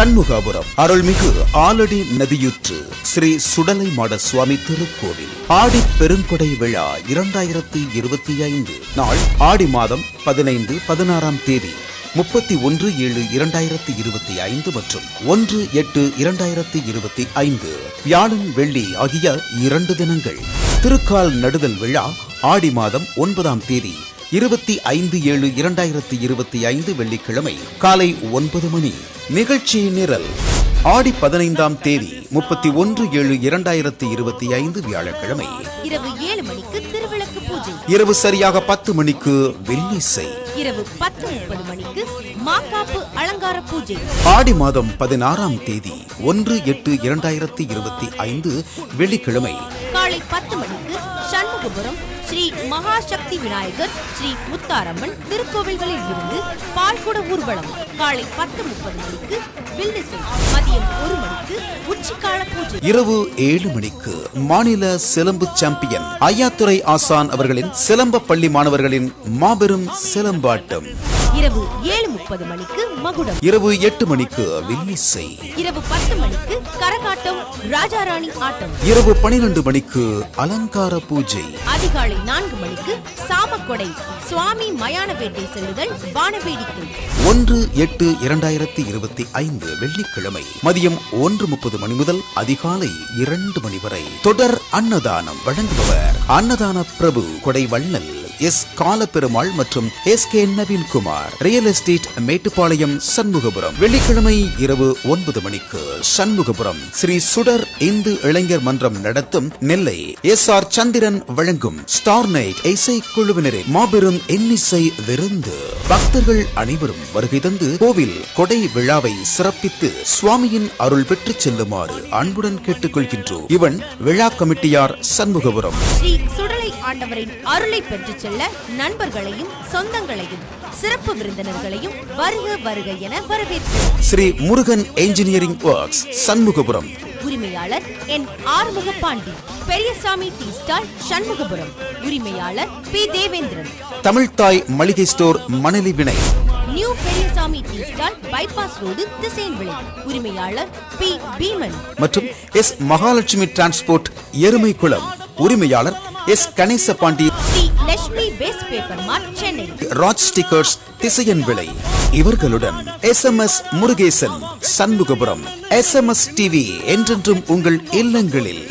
சண்முகாபுரம் அருள்மிகு ஆலடி நதியுற்று ஸ்ரீ சுடலை மாட சுவாமி திருக்கோவில். ஆடி பெருங்கொடை விழா இரண்டாயிரத்தி இருபத்தி ஐந்து நாள் ஆடி மாதம் பதினைந்து பதினாறாம் தேதி முப்பத்தி ஒன்று ஏழு இரண்டாயிரத்தி இருபத்தி ஐந்து மற்றும் ஒன்று எட்டு இரண்டாயிரத்தி இருபத்தி ஐந்து. வியாழன் வெள்ளி ஆகிய இரண்டு தினங்கள். திருக்கால் நடுதல் விழா ஆடி மாதம் ஒன்பதாம் தேதி இருபத்தி ஐந்து ஏழு இரண்டாயிரத்தி இருபத்தி ஐந்து வெள்ளிக்கிழமை காலை ஒன்பது மணி. நிகழ்ச்சி நிரல். ஆடி பதினைந்தாம் தேதி முப்பத்தி ஒன்று ஏழு இரண்டாயிரத்தி இருபத்தி ஐந்து வியாழக்கிழமை. இரவு ஏழு மணிக்கு திருவிளக்கு பூஜை. இரவு சரியாக பத்து மணிக்கு வில்லிசை. இரவு பத்து முப்பது மணிக்கு மாக்காப்பு அலங்கார பூஜை. ஆடி மாதம் பதினாறாம் தேதி ஒன்று எட்டு இரண்டாயிரத்தி இருபத்தி ஐந்து வெள்ளிக்கிழமை. காலை பத்து மணிக்கு சண்முகபுரம் ஸ்ரீ மகாசக்தி விநாயகர் ஸ்ரீ முத்தாரம்மன் திருக்கோவில்களில் இருந்து பால்குட ஊர்வலம் காலை பத்து முப்பது மணிக்கு வில்லிசை மதியம் ஒரு மணிக்கு உச்சிக்கால பூஜை. இரவு ஏழு மணிக்கு மாநில சிலம்பு சாம்பியன் ஐயாத்துறை ஆசான் அவர்களின் சிலம்ப பள்ளி மாணவர்களின் மாபெரும் சிலம்பாட்டம். இரவு ஏழு முப்பது மணிக்கு மகுடம். இரவு எட்டு மணிக்கு வில்லிசை. இரவு பத்து மணிக்கு கரகாட்டம் ராஜாராணி ஆட்டம். இரவு பனிரெண்டு மணிக்கு அலங்கார பூஜை. அதிகாலை நான்கு மணிக்கு சாமக்கொடை சுவாமி மயானபேட்டை செல்லுதல் வானவேடிக்கை. ஒன்று எட்டு இரண்டாயிரத்தி இருபத்தி ஐந்து வெள்ளிக்கிழமை மதியம் ஒன்று முப்பது மணி முதல் அதிகாலை இரண்டு மணி வரை தொடர் அன்னதானம் வழங்குபவர் அன்னதான பிரபு கொடை வள்ளல் எஸ் காலப்பெருமாள் மற்றும் S K Naveenkumar. Real estate Mettupalayam Shanmugapuram. வெள்ளிக்கிழமை இரவு ஒன்பது மணிக்கு சண்முகபுரம். ஸ்ரீ சுடர் இந்து இளைஞர் மன்றம் நடத்தும் நெல்லை. எஸ் ஆர் சந்திரன் வழங்கும் ஸ்டார் நைட் இசை குழுவினரின் மாபெரும் எண்ணிசை விருந்து. பக்தர்கள் அனைவரும் வருகை தந்து கோவில் கொடை விழாவை சிறப்பித்து சுவாமியின் அருள் பெற்றுச் செல்லுமாறு அன்புடன் கேட்டுக்கொள்கின்றோம். இவன் விழா கமிட்டியார் சண்முகபுரம். ஸ்ரீ ஆண்டவரின் அருளை பெற்றுச் செல்ல நண்பர்களையும் சொந்தங்களையும் சிறப்பு விருந்தினர்களையும் வருக வருக என வரவேற்கிறோம். Sri Murugan engineering works Shanmugapuram. உரிமையாளர் N Arumuga Pandi Periyasamy tea stall Shanmugapuram. உரிமையாளர் பி தேவேந்திரன். தமிழ்தாய் மளிகை ஸ்டோர் மணலி வினை. New Periyasamy tea stall bypass road Thisayanvilai. உரிமையாளர் பி பீமன். மற்றும் எஸ் மகாலட்சுமி டிரான்ஸ்போர்ட் எருமைக்குளம். உரிமையாளர் S mart Chennai. Raj stickers Thisayanvilai. இவர்களுடன் S M S Murugesan Shanmugapuram. S M S TV என்றென்றும் உங்கள் இல்லங்களில்.